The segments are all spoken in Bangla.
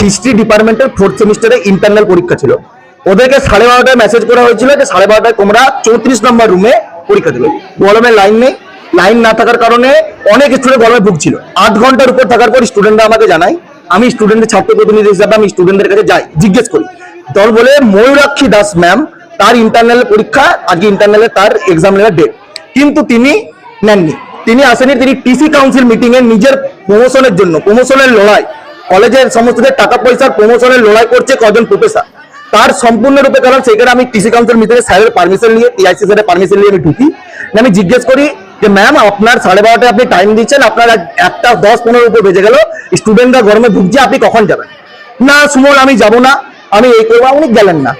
হিস্ট্রি ডিপার্টমেন্টের ফোর্থ সেমিস্টারে ইন্টারনাল পরীক্ষা ছিল। ওদেরকে সাড়ে বারোটায় মেসেজ করা হয়েছিল যে সাড়ে বারোটায় তোমরা চৌত্রিশ নম্বর রুমে পরীক্ষা দেবে। গরমে লাইন নেই লাইন না থাকার কারণে অনেক স্টুডেন্ট গরমে ভুগছিল। আধ ঘণ্টার উপর থাকার পর স্টুডেন্টরা আমাকে জানায়, আমি স্টুডেন্টের ছাত্র প্রতিনিধি হিসাবে আমি স্টুডেন্টদের কাছে যাই, জিজ্ঞেস করি। দল বলে, ময়ূরাক্ষী দাস ম্যাম তার ইন্টারনাল পরীক্ষা, আজকে ইন্টারনালে তার এক্সাম নেওয়ার ডেট কিন্তু তিনি নেননি। তিনি আসেনি, তিনি টিসি কাউন্সিল মিটিং এ নিজের প্রমোশনের জন্য প্রমোশনের লড়াই। কলেজের সমস্তদের টাকা পয়সার প্রমোশনের লড়াই করছে কজন প্রফেসর তার সম্পূর্ণরূপে কারণ সেখানে আমি টিসি কাউন্সিল মিটিং স্যারের পারমিশন নিয়ে টিআইসি স্যারের পারমিশন নিয়ে আমি ঢুকি। আমি জিজ্ঞেস করি যে ম্যাম আপনার সাড়ে বারোটায় আপনি টাইম দিচ্ছেন, আপনার একটা দশ পনেরো উপর বেজে গেল স্টুডেন্টরা গরমে ভুগছে, আপনি কখন যাবেন? না, সুমন, আমি যাব না, আমি এই করব, উনি গেলেন না।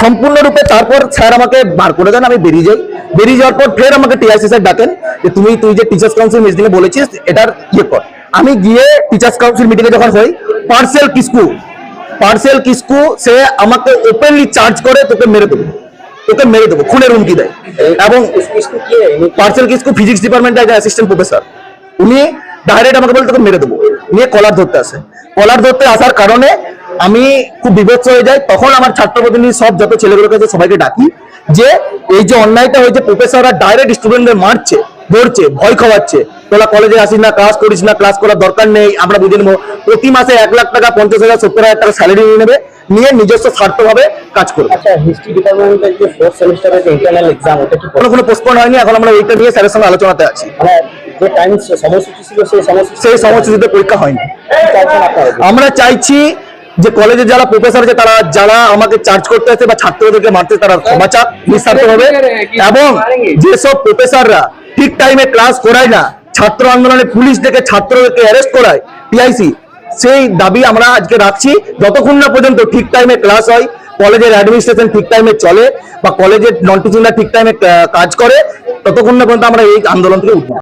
সম্পূর্ণরূপে তারপর স্যার আমাকে বার করে দেন, আমি বেরিয়ে যাই। বেরিয়ে যাওয়ার পর ফের আমাকে টিআইসি স্যার ডাকেন যে, তুমি, তুই যে টিচার্স কাউন্সিল মিটিং এ বলেছিস, এটার ইয়ে কর। আমি গিয়ে টিচার্স কাউন্সিল মিটিং এ যখন হই পার্সেল কিসকু পার্সেল কিসকু, সে আমাকে ওপেনলি চার্জ করে, তোকে মেরে দেবো। তোকে মেরে দেবো খুনের হুমকি দেয়। এবং পার্সেল কিসকু ফিজিক্স ডিপার্টমেন্টের একজন অ্যাসিস্ট্যান্ট প্রফেসর উনি ডাইরেক্ট আমাকে বলে, তোকে মেরে দেবো। নিয়ে কলার ধরতে আসে। কলার ধরতে আসার কারণে আমি খুব বিভৎস হয়ে যাই। তখন আমার ছাত্র প্রতিনিধি সব যত ছেলেগুলোকে আছে, সবাইকে ডাকি যে, এই যে অন্যায়টা হয়েছে প্রফেসররা ডাইরেক্ট স্টুডেন্টদের মারছে ধরছে ভয় খাওয়াচ্ছে তোরা কলেজে আসিস না ক্লাস করিস না ক্লাস করার দরকার নেই আমরা বুঝে নেব প্রতি মাসে এক লাখ টাকা পঞ্চাশ হাজার সত্তর হাজার টাকা স্যালারি নিয়ে নেবে নিয়ে নিজস্ব স্বার্থভাবে কাজ করবে আচ্ছা হিস্ট্রি ডিপার্টমেন্টের যে ফোর্থ সেমিস্টারের যে ইন্টারনাল এক্সাম ওটা কি কোনো কোনো পোস্টপোন হয়নি এখন আমরা এইটা নিয়ে স্যারের সঙ্গে আলোচনাতে আছি মানে যে টাইম সময়সূচি ছিল সেই সময়সূচি সেই সময়সূচিতে পরীক্ষা হয়নি আমরা চাইছি যে কলেজে যারা প্রফেসর আছে তারা যারা আমাকে চার্জ করতে আছে বা ছাত্রদেরকে মারতে তারা ক্ষমা চাক নিঃস্বার্থ হবে এবং যেসব প্রফেসররা ঠিক টাইমে ক্লাস করায় না, ছাত্র আন্দোলনে পুলিশ ডেকে ছাত্রকে অ্যারেস্ট করায় টিআইসি সেই দাবি আমরা আজকে রাখছি, যতক্ষণ না পর্যন্ত ঠিক টাইমে ক্লাস হয় কলেজের অ্যাডমিনিস্ট্রেশন ঠিক টাইমে চলে বা কলেজের নন টিচিংরা ঠিক টাইমে কাজ করে, ততক্ষণ না পর্যন্ত আমরা এই আন্দোলন থেকে উঠবো।